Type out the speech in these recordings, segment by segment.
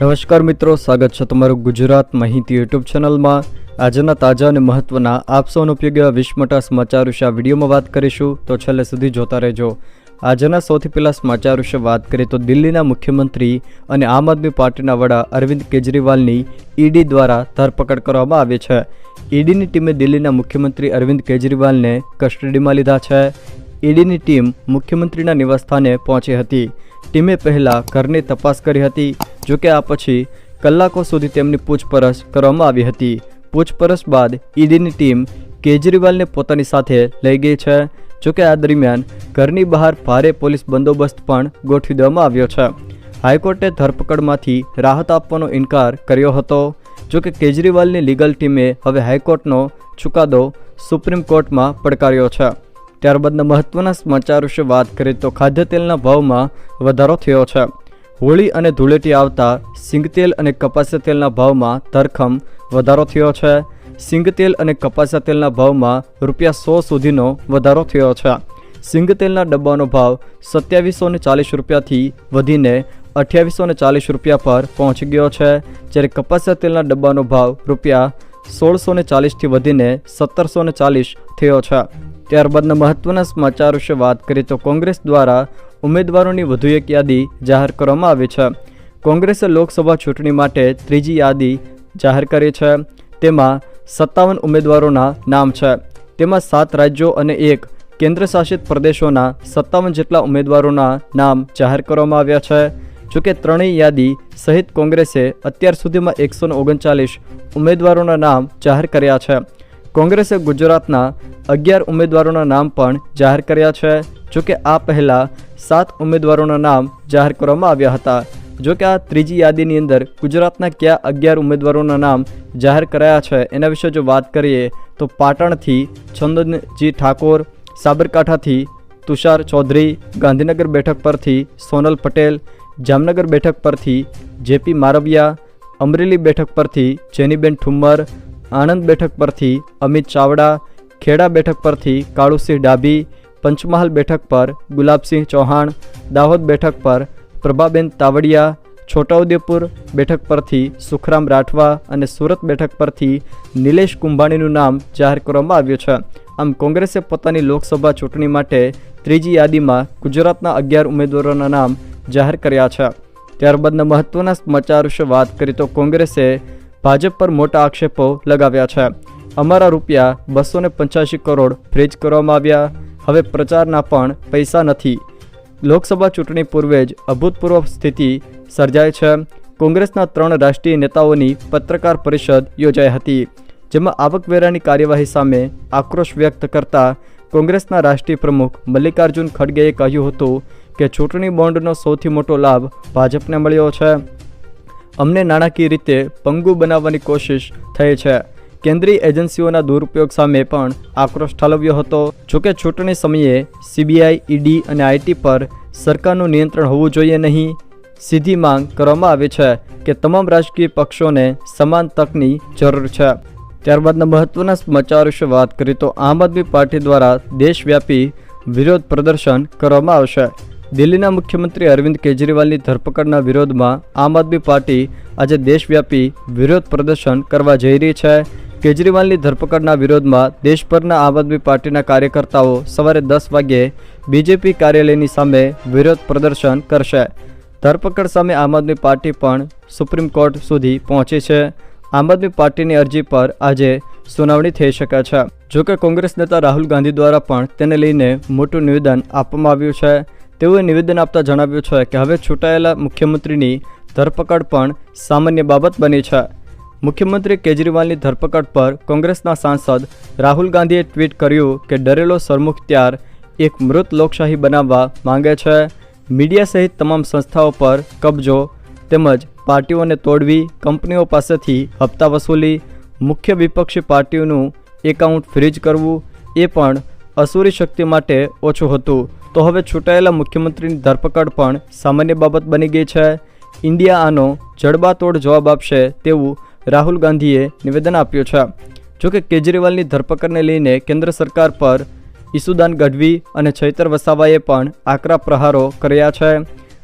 નમસ્કાર મિત્રો, સ્વાગત છે તમારું ગુજરાત માહિતી યુટ્યુબ ચેનલમાં. આજના તાજા અને મહત્વના આપ સૌનો ઉપયોગી વિશ્વ મોટા સમાચાર વિશે આ વિડીયોમાં વાત કરીશું. તો છેલ્લે સુધી જોતા રહેજો. આજના સૌથી પહેલાં સમાચાર વિશે વાત કરીએ તો દિલ્હીના મુખ્યમંત્રી અને આમ આદમી પાર્ટીના વડા અરવિંદ કેજરીવાલની ઈડી દ્વારા ધરપકડ કરવામાં આવી છે. ઈડીની ટીમે દિલ્હીના મુખ્યમંત્રી અરવિંદ કેજરીવાલને કસ્ટડીમાં લીધા છે. ઈડીની ટીમ મુખ્યમંત્રીના નિવાસસ્થાને પહોંચી હતી. ટીમે પહેલાં ઘરની તપાસ કરી હતી. જોકે આ પછી કલાકો સુધી તેમની પૂછપરછ કરવામાં આવી હતી. પૂછપરછ બાદ ઈડીની ટીમ કેજરીવાલને પોતાની સાથે લઈ ગઈ છે. જોકે આ દરમિયાન ઘરની બહાર ભારે પોલીસ બંદોબસ્ત પણ ગોઠવી દેવામાં આવ્યો છે. હાઈકોર્ટે ધરપકડમાંથી રાહત આપવાનો ઇનકાર કર્યો હતો. જોકે કેજરીવાલની લીગલ ટીમે હવે હાઈકોર્ટનો ચુકાદો સુપ્રીમ કોર્ટમાં પડકાર્યો છે. ત્યારબાદના મહત્વના સમાચાર વિશે વાત કરીએ તો ખાદ્ય તેલના ભાવમાં વધારો થયો છે. હોળી અને ધૂળેટી આવતા સિંગતેલ અને કપાસિયા તેલના ભાવમાં ધરખમ વધારો થયો છે. સિંગતેલ અને કપાસિયા તેલના ભાવમાં રૂપિયા સો સુધીનો વધારો થયો છે. સિંગતેલના ડબ્બાનો ભાવ સત્યાવીસો ચાલીસ રૂપિયાથી વધીને અઠ્યાવીસો ચાલીસ રૂપિયા પર પહોંચી ગયો છે. જ્યારે કપાસિયા તેલના ડબ્બાનો ભાવ રૂપિયા સોળસો ને ચાલીસથી વધીને સત્તરસો ચાલીસ થયો છે. ત્યારબાદના મહત્વના સમાચાર વિશે વાત કરીએ તો કોંગ્રેસ દ્વારા ઉમેદવારોની વધુ એક યાદી જાહેર કરવામાં આવી છે. કોંગ્રેસે લોકસભા ચૂંટણી માટે ત્રીજી યાદી જાહેર કરી છે. તેમાં સત્તાવન ઉમેદવારોના નામ છે. તેમાં સાત રાજ્યો અને એક કેન્દ્રશાસિત પ્રદેશોના સત્તાવન જેટલા ઉમેદવારોના નામ જાહેર કરવામાં આવ્યા છે. જોકે ત્રણેય યાદી સહિત કોંગ્રેસે અત્યાર સુધીમાં એકસો ઓગણચાલીસ ઉમેદવારોના નામ જાહેર કર્યા છે. કોંગ્રેસે ગુજરાતના અગિયાર ઉમેદવારોના નામ પણ જાહેર કર્યા છે. જોકે આ પહેલાં સાત ઉમેદવારોના નામ જાહેર કરવામાં આવ્યા હતા. જોકે આ ત્રીજી યાદીની અંદર ગુજરાતના કયા અગિયાર ઉમેદવારોના નામ જાહેર કરાયા છે એના વિશે જો વાત કરીએ તો પાટણથી છંદનજી ઠાકોર, સાબરકાંઠાથી તુષાર ચૌધરી, ગાંધીનગર બેઠક પરથી સોનલ પટેલ, જામનગર બેઠક પરથી જેપી મારવિયા, અમરેલી બેઠક પરથી જેનીબેન ઠુમ્મર, આણંદ બેઠક પરથી અમિત ચાવડા, ખેડા બેઠક પરથી કાળુસિંહ ડાભી પંચમહાલ બેઠક પર ગુલાબસિંહ ચૌહાણ, દાહોદ બેઠક પર પ્રભાબેન તાવડિયા, છોટાઉદેપુર બેઠક પરથી સુખરામ રાઠવા અને સુરત બેઠક પરથી નિલેશ કુંભાણીનું નામ જાહેર કરવામાં આવ્યું છે. આમ કોંગ્રેસે પોતાની લોકસભા ચૂંટણી માટે ત્રીજી યાદીમાં ગુજરાતના અગિયાર ઉમેદવારોના નામ જાહેર કર્યા છે. ત્યારબાદના મહત્ત્વના સમાચાર વિશે વાત કરીએ તો કોંગ્રેસે ભાજપ પર મોટા આક્ષેપો લગાવ્યા છે. અમારા રૂપિયા બસો કરોડ ફ્રીજ કરવામાં આવ્યા. હવે પ્રચારના પણ પૈસા નથી. લોકસભા ચૂંટણી પૂર્વે જ અભૂતપૂર્વ સ્થિતિ સર્જાય છે. કોંગ્રેસના ત્રણ રાષ્ટ્રીય નેતાઓની પત્રકાર પરિષદ યોજાઈ હતી, જેમાં આવકવેરાની કાર્યવાહી સામે આક્રોશ વ્યક્ત કરતા કોંગ્રેસના રાષ્ટ્રીય પ્રમુખ મલ્લિકાર્જુન ખડગેએ કહ્યું હતું કે ચૂંટણી બોન્ડનો સૌથી મોટો લાભ ભાજપને મળ્યો છે. અમને નાણાકીય રીતે પંગુ બનાવવાની કોશિશ થઈ છે. કેન્દ્રીય એજન્સીઓના દુરુપયોગ સામે પણ આક્રોશ ઠાલવ્યો હતો. જોકે ચૂંટણી સમયે સીબીઆઈ, ઈડી અને આઈટી પર સરકારનું નિયંત્રણ હોવું જોઈએ નહીં. સીધી માંગ કરવામાં આવી છે કે તમામ રાજકીય પક્ષોને સમાન તકની જરૂર છે. ત્યારબાદના મહત્વના સમાચાર વિશે વાત કરીએ તો આમ આદમી પાર્ટી દ્વારા દેશવ્યાપી વિરોધ પ્રદર્શન કરવામાં આવશે. દિલ્હીના મુખ્યમંત્રી અરવિંદ કેજરીવાલની ધરપકડના વિરોધમાં આમ આદમી પાર્ટી આજે દેશવ્યાપી વિરોધ પ્રદર્શન કરવા જઈ રહી છે. કેજરીવાલની ધરપકડના વિરોધમાં દેશભરના આમ આદમી પાર્ટીના કાર્યકર્તાઓ સવારે દસ વાગ્યે બીજેપી કાર્યાલયની સામે વિરોધ પ્રદર્શન કરશે. ધરપકડ સામે આમ આદમી પાર્ટી પણ સુપ્રીમ કોર્ટ સુધી પહોંચી છે. આમ આદમી પાર્ટીની અરજી પર આજે સુનાવણી થઈ શકે છે. જોકે કોંગ્રેસ નેતા રાહુલ ગાંધી દ્વારા પણ તેને લઈને મોટું નિવેદન આપવામાં આવ્યું છે. તેઓએ નિવેદન આપતા જણાવ્યું છે કે હવે છૂટાયેલા મુખ્યમંત્રીની ધરપકડ પણ સામાન્ય બાબત બની છે. મુખ્યમંત્રી કેજરીવાલની ધરપકડ પર કોંગ્રેસના સાંસદ રાહુલ ગાંધીએ ટ્વીટ કર્યું કે ડરેલો સરમુખત્યાર એક મૃત લોકશાહી બનાવવા માંગે છે. મીડિયા સહિત તમામ સંસ્થાઓ પર કબજો તેમજ પાર્ટીઓને તોડવી, કંપનીઓ પાસેથી હપ્તા વસૂલી, મુખ્ય વિપક્ષી પાર્ટીઓનું એકાઉન્ટ ફ્રીજ કરવું, એ પણ અસુરી શક્તિ માટે ઓછું હતું. તો હવે છૂટાયેલા મુખ્યમંત્રીની ધરપકડ પણ સામાન્ય બાબત બની ગઈ છે. ઇન્ડિયા આનો જડબાતોડ જવાબ આપશે તેવું રાહુલ ગાંધીએ નિવેદન આપ્યું છે. જોકે કેજરીવાલની ધરપકડને લઈને કેન્દ્ર સરકાર પર ઈસુદાન ગઢવી અને ચૈતર વસાવાએ પણ આકરા પ્રહારો કર્યા છે.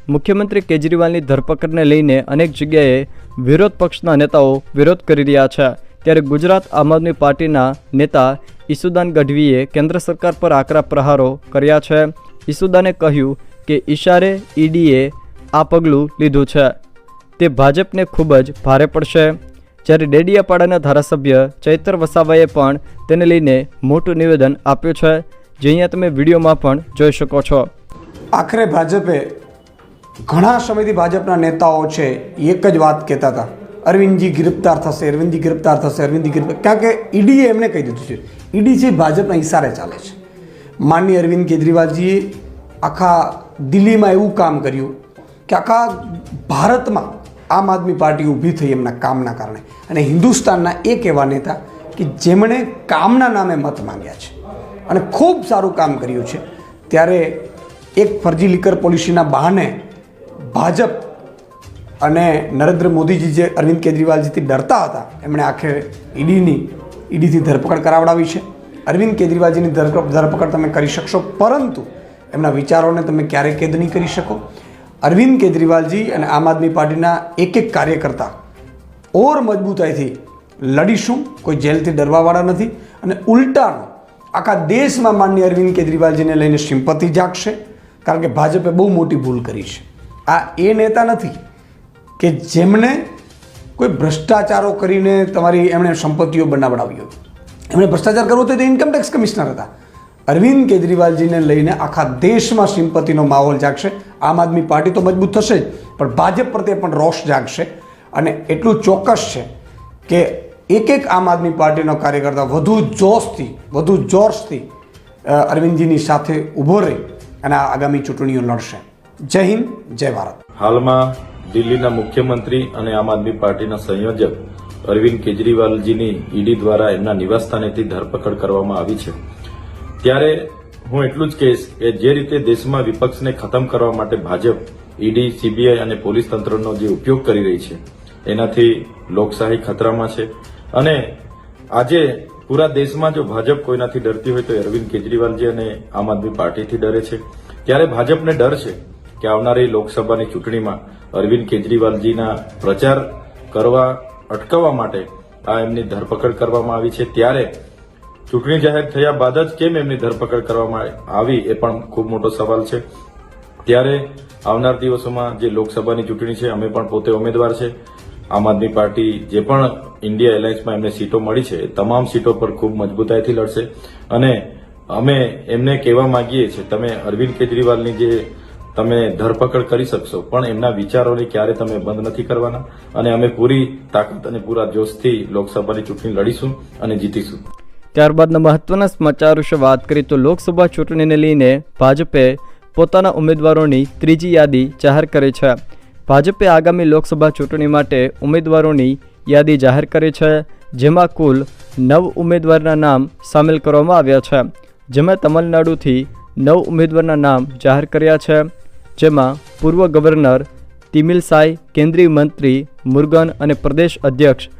મુખ્યમંત્રી કેજરીવાલની ધરપકડને લઈને અનેક જગ્યાએ વિરોધ પક્ષના નેતાઓ વિરોધ કરી રહ્યા છે. ત્યારે ગુજરાત આમ આદમી પાર્ટીના નેતા ઈસુદાન ગઢવીએ કેન્દ્ર સરકાર પર આકરા પ્રહારો કર્યા છે. ઈસુદાને કહ્યું કે ઈશારે ઈડીએ આ પગલું લીધું છે. તે ભાજપને ખૂબ જ ભારે પડશે. જ્યારે ડેડિયાપાડાના ધારાસભ્ય ચૈતર વસાવાએ પણ તેને લઈને મોટું નિવેદન આપ્યું છે, જે અહીંયા તમે વિડીયોમાં પણ જોઈ શકો છો. આખરે ભાજપે ઘણા સમયથી ભાજપના નેતાઓ છે, એક જ વાત કહેતા હતા. અરવિંદજી ગિરફ્તાર થશે, અરવિંદજી ગિરફ્તાર થશે, અરવિંદજી ગિરફ્તાર કારણ કે ઈડીએ એમને કહી દીધું છે, ઈડી છે ભાજપના ઇશારે ચાલે છે. માનની અરવિંદ કેજરીવાલજીએ આખા દિલ્હીમાં એવું કામ કર્યું કે આખા ભારતમાં આમ આદમી પાર્ટી ઊભી થઈ એમના કામના કારણે. અને હિન્દુસ્તાનના એક એવા નેતા કે જેમણે કામના નામે મત માંગ્યા છે અને ખૂબ સારું કામ કર્યું છે, ત્યારે એક ફરજી લીકર પોલિસીના બહાને ભાજપ અને નરેન્દ્ર મોદીજી જે અરવિંદ કેજરીવાલજીથી ડરતા હતા, એમણે આખે ઈડીની, ઈડીથી ધરપકડ કરાવડાવી છે. અરવિંદ કેજરીવાલજીની ધરપકડ તમે કરી શકશો, પરંતુ એમના વિચારોને તમે ક્યારેય કેદ નહીં કરી શકો. અરવિંદ કેજરીવાલજી અને આમ આદમી પાર્ટીના એક એક કાર્યકર્તા ઓર મજબૂતાઈથી લડીશું, કોઈ જેલથી ડરવાવાળા નથી અને ઉલટાનો આખા દેશમાં માન્ય અરવિંદ કેજરીવાલજીને લઈને સિમ્પતિ જાગશે, કારણ કે ભાજપે બહુ મોટી ભૂલ કરી છે. આ એ નેતા નથી કે જેમણે કોઈ ભ્રષ્ટાચારો કરીને તમારી એમણે સંપત્તિઓ બનાવડાવી હતી એમણે ભ્રષ્ટાચાર કરવો તો તે ઇન્કમટેક્સ કમિશનર હતા. અરવિંદ કેજરીવાલજીને લઈને આખા દેશમાં સિમ્પતિનો માહોલ જાગશે. આમ આદમી પાર્ટી તો મજબૂત થશે જ. પણ ભાજપ પ્રત્યે પણ રોષ જાગશે અને એટલું ચોક્કસ છે કે એક એક આમ આદમી પાર્ટીનો કાર્યકર્તા વધુ જોશથી વધુ જોશથી અરવિંદજીની સાથે ઊભો રહી અને આગામી ચૂંટણીઓ લડશે. જય હિન્દ, જય ભારત. હાલમાં દિલ્હીના મુખ્યમંત્રી અને આમ આદમી પાર્ટીના સંયોજક અરવિંદ કેજરીવાલજીની ઈડી દ્વારા એમના નિવાસસ્થાનેથી ધરપકડ કરવામાં આવી છે. ત્યારે હું એટલું જ કહીશ કે જે રીતે દેશમાં વિપક્ષને ખતમ કરવા માટે ભાજપ, ઈડી, સીબીઆઈ અને પોલીસ તંત્રનો જે ઉપયોગ કરી રહી છે, એનાથી લોકશાહી ખતરામાં છે. અને આજે પૂરા દેશમાં જો ભાજપ કોઈનાથી ડરતી હોય તો અરવિંદ કેજરીવાલજી અને આમ આદમી પાર્ટીથી ડરે છે. ત્યારે ભાજપને ડર છે કે આવનારી લોકસભાની ચૂંટણીમાં અરવિંદ કેજરીવાલજીના પ્રચાર કરવા, અટકાવવા માટે આ એમની ધરપકડ કરવામાં આવી છે. ત્યારે ચૂંટણી જાહેર થયા બાદ જ કેમ એમની ધરપકડ કરવામાં આવી એ પણ ખૂબ મોટો સવાલ છે. ત્યારે આવનાર દિવસોમાં જે લોકસભાની ચૂંટણી છે, અમે પણ પોતે ઉમેદવાર છે. આમ આદમી પાર્ટી જે પણ ઇન્ડિયા એલાયન્સમાં એમને સીટો મળી છે તમામ સીટો પર ખૂબ મજબૂતાઈથી લડશે. અને અમે એમને કહેવા માંગીએ છીએ, તમે અરવિંદ કેજરીવાલની જે તમે ધરપકડ કરી શકશો, પણ એમના વિચારોને ક્યારે તમે બંધ નથી કરવાના. અને અમે પૂરી તાકાત અને પૂરા જોશથી લોકસભાની ચૂંટણી લડીશું અને જીતીશું. ત્યારબાદના મહત્વના સમાચાર વિશે વાત કરીએ તો લોકસભા ચૂંટણીને લઈને ભાજપે પોતાના ઉમેદવારોની ત્રીજી યાદી જાહેર કરી છે. ભાજપે આગામી લોકસભા ચૂંટણી માટે ઉમેદવારોની યાદી જાહેર કરી છે, જેમાં કુલ નવ ઉમેદવારના નામ સામેલ કરવામાં આવ્યા છે. જેમાં તમિલનાડુથી નવ ઉમેદવારના નામ જાહેર કર્યા છે, જેમાં પૂર્વ ગવર્નર તિમિલસાઈ કેન્દ્રીય મંત્રી મુરગન અને પ્રદેશ અધ્યક્ષ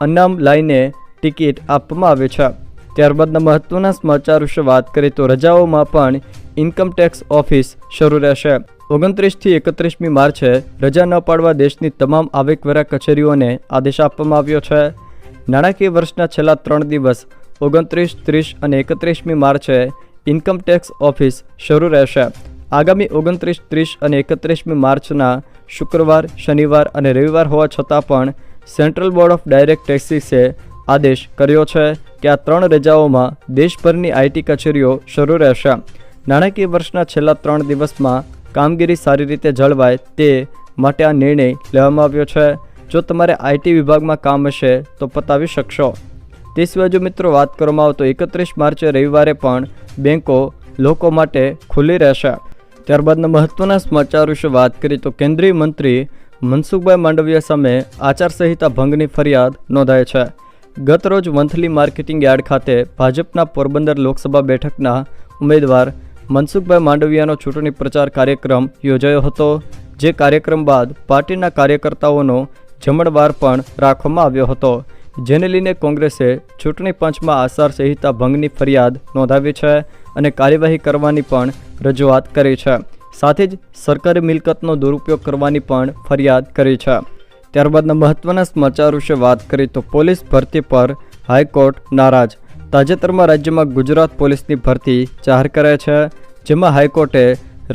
અન્નામ લાઈને ટિકિટ આપવામાં આવે છે. ત્યારબાદના મહત્વના સમાચાર વિશે વાત કરીએ તો રજાઓમાં પણ ઇન્કમટેક્સ ઓફિસ શરૂ રહેશે. ઓગણત્રીસથી એકત્રીસમી માર્ચે રજા ન પાડવા દેશની તમામ આવકવેરા કચેરીઓને આદેશ આપવામાં આવ્યો છે. નાણાકીય વર્ષના છેલ્લા ત્રણ દિવસ, ઓગણત્રીસ, ત્રીસ અને એકત્રીસમી માર્ચે ઇન્કમટેક્સ ઓફિસ શરૂ રહેશે. આગામી ઓગણત્રીસ, ત્રીસ અને એકત્રીસમી માર્ચના શુક્રવાર, શનિવાર અને રવિવાર હોવા છતાં પણ સેન્ટ્રલ બોર્ડ ઓફ ડાયરેક્ટ ટેક્સીસે આદેશ કર્યો છે કે આ ત્રણ રજાઓમાં દેશભરની આઈટી કચેરીઓ શરૂ રહેશે. નાણાકીય વર્ષના છેલ્લા ત્રણ દિવસમાં કામગીરી સારી રીતે જળવાય તે માટે આ નિર્ણય લેવામાં આવ્યો છે. જો તમારે આઈટી વિભાગમાં કામ હશે તો પતાવી શકશો. તે સિવાય જો મિત્રો વાત કરવામાં આવે તો એકત્રીસ માર્ચે રવિવારે પણ બેન્કો લોકો માટે ખુલ્લી રહેશે. ત્યારબાદના મહત્વના સમાચાર વિશે વાત કરીએ તો કેન્દ્રીય મંત્રી મનસુખભાઈ માંડવિયા સામે આચારસંહિતા ભંગની ફરિયાદ નોંધાઈ છે. ગત રોજ મંથલી માર્કેટિંગ યાર્ડ ખાતે ભાજપના પોરબંદર લોકસભા બેઠકના ઉમેદવાર મનસુખભાઈ માંડવિયાનો ચૂંટણી પ્રચાર કાર્યક્રમ યોજાયો હતો, જે કાર્યક્રમ બાદ પાર્ટીના કાર્યકર્તાઓનો જમણવાર પણ રાખવામાં આવ્યો હતો. જેને લઈને કોંગ્રેસે ચૂંટણી પંચમાં આચારસંહિતા ભંગની ફરિયાદ નોંધાવી છે અને કાર્યવાહી કરવાની પણ રજૂઆત કરી છે. સાથે જ સરકારી મિલકતનો દુરુપયોગ કરવાની પણ ફરિયાદ કરી છે. ત્યારબાદના મહત્વના સમાચાર વિશે વાત કરીએ તો પોલીસ ભરતી પર હાઈકોર્ટ નારાજ. તાજેતરમાં રાજ્યમાં ગુજરાત પોલીસની ભરતી જાહેર કરે છે, જેમાં હાઈકોર્ટે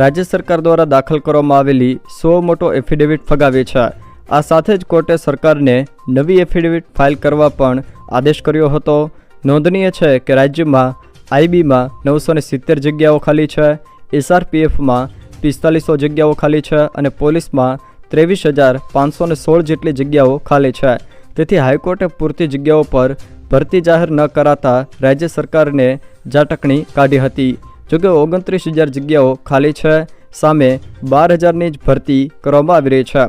રાજ્ય સરકાર દ્વારા દાખલ કરવામાં આવેલી સો મોટો એફિડેવિટ ફગાવી છે. આ સાથે જ કોર્ટે સરકારને નવી એફિડેવિટ ફાઇલ કરવા પણ આદેશ કર્યો હતો. નોંધનીય છે કે રાજ્યમાં આઈબીમાં નવસો સિત્તેર જગ્યાઓ ખાલી છે એસઆરપીએફમાં પિસ્તાલીસો જગ્યાઓ ખાલી છે અને પોલીસમાં ત્રેવીસ હજાર પાંચસો સોળ જેટલી જગ્યાઓ ખાલી છે. તેથી હાઈકોર્ટે પૂરતી જગ્યાઓ પર ભરતી જાહેર ન કરાતા રાજ્ય સરકારને ઝાટકણી કાઢી હતી. જોકે ઓગણત્રીસ હજાર જગ્યાઓ ખાલી છે, સામે બાર હજારની જ ભરતી કરવામાં આવી રહી છે.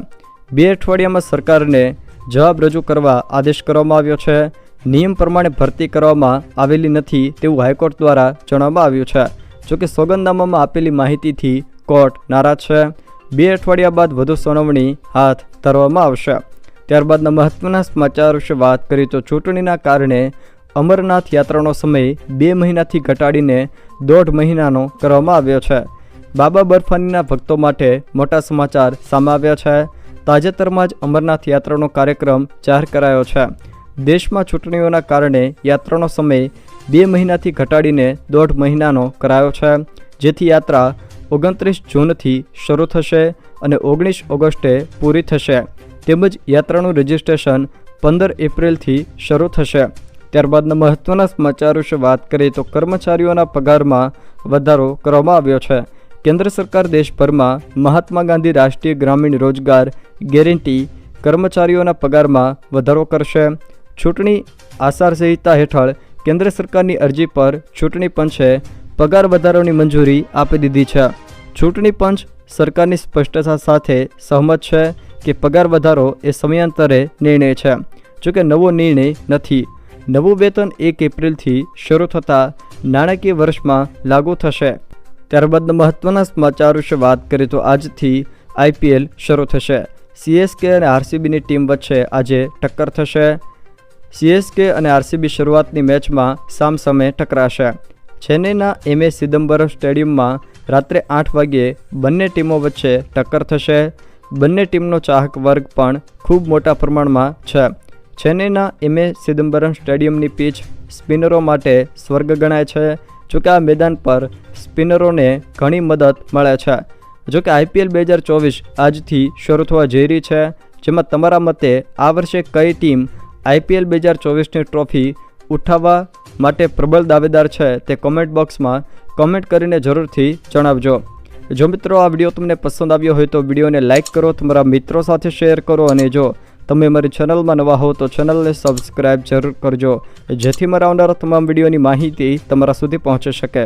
બે અઠવાડિયામાં સરકારને જવાબ રજૂ કરવા આદેશ કરવામાં આવ્યો છે. નિયમ પ્રમાણે ભરતી કરવામાં આવેલી નથી તેવું હાઈકોર્ટ દ્વારા જણાવવામાં આવ્યું છે. જોકે સોગંદનામામાં આપેલી માહિતીથી કોર્ટ નારાજ છે. બે અઠવાડિયા બાદ વધુ સુનાવણી હાથ ધરવામાં આવશે. ત્યારબાદના મહત્વના સમાચાર વિશે વાત કરીએ તો ચૂંટણીના કારણે અમરનાથ યાત્રાનો સમય બે મહિનાથી ઘટાડીને દોઢ મહિનાનો કરવામાં આવ્યો છે. બાબા બર્ફાનીના ભક્તો માટે મોટા સમાચાર સામે આવ્યા છે. તાજેતરમાં જ અમરનાથ યાત્રાનો કાર્યક્રમ જાહેર કરાયો છે. દેશમાં ચૂંટણીઓના કારણે યાત્રાનો સમય બે મહિનાથી ઘટાડીને દોઢ મહિનાનો કરાયો છે. જેથી યાત્રા ઓગણત્રીસ જૂનથી શરૂ થશે અને ઓગણીસ ઓગસ્ટે પૂરી થશે. તેમજ યાત્રાનું રજિસ્ટ્રેશન પંદર એપ્રિલથી શરૂ થશે. ત્યારબાદના મહત્ત્વના સમાચાર વિશે વાત કરીએ તો કર્મચારીઓના પગારમાં વધારો કરવામાં આવ્યો છે. કેન્દ્ર સરકાર દેશભરમાં મહાત્મા ગાંધી રાષ્ટ્રીય ગ્રામીણ રોજગાર ગેરંટી કર્મચારીઓના પગારમાં વધારો કરશે. ચૂંટણી આચારસંહિતા હેઠળ કેન્દ્ર સરકારની અરજી પર ચૂંટણી પંચે પગાર વધારાની મંજૂરી આપી દીધી છે. ચૂંટણી પંચ સરકારની સ્પષ્ટતા સાથે સહમત છે કે પગાર વધારો એ સમયાંતરે નિર્ણય છે. જોકે નવો નિર્ણય નથી. નવું વેતન એક એપ્રિલથી શરૂ થતાં નાણાકીય વર્ષમાં લાગુ થશે. ત્યારબાદ મહત્વના સમાચાર વિશે વાત કરીએ તો આજથી આઈપીએલ શરૂ થશે. સીએસકે અને આરસીબીની ટીમ વચ્ચે આજે ટક્કર થશે. સીએસકે અને આરસીબી શરૂઆતની મેચમાં સામસામે ટકરાશે. ચેન્નઈના એમ એ સિદમ્બરમ સ્ટેડિયમમાં રાત્રે આઠ વાગ્યે બંને ટીમો વચ્ચે ટક્કર થશે. બંને ટીમનો ચાહક વર્ગ પણ ખૂબ મોટા પ્રમાણમાં છે. ચેન્નઈના એમ એ સિદમ્બરમ સ્ટેડિયમની પીચ સ્પિનરો માટે સ્વર્ગ ગણાય છે જોકે આ મેદાન પર સ્પિનરોને ઘણી મદદ મળે છે. જોકે આઈપીએલ બે હજાર ચોવીસ આજથી શરૂ થવા જઈ રહી છે, જેમાં તમારા મતે આ વર્ષે કઈ ટીમ આઈપીએલ બે હજાર ચોવીસની ટ્રોફી ઉઠાવવા માટે પ્રબળ દાવેદાર છે તે કોમેન્ટ બોક્સમાં કોમેન્ટ કરીને જરૂરથી જણાવજો. જો મિત્રો આ વીડિયો તમને પસંદ આવ્યો હોય તો વિડીયોને લાઇક કરો, તમારા મિત્રો સાથે શેર કરો અને જો તમે મારી ચેનલમાં નવા હો તો ચેનલને સબસ્ક્રાઇબ જરૂર કરજો. જેથી મારા આવનારા તમામ વિડીયોની માહિતી તમારા સુધી પહોંચી શકે.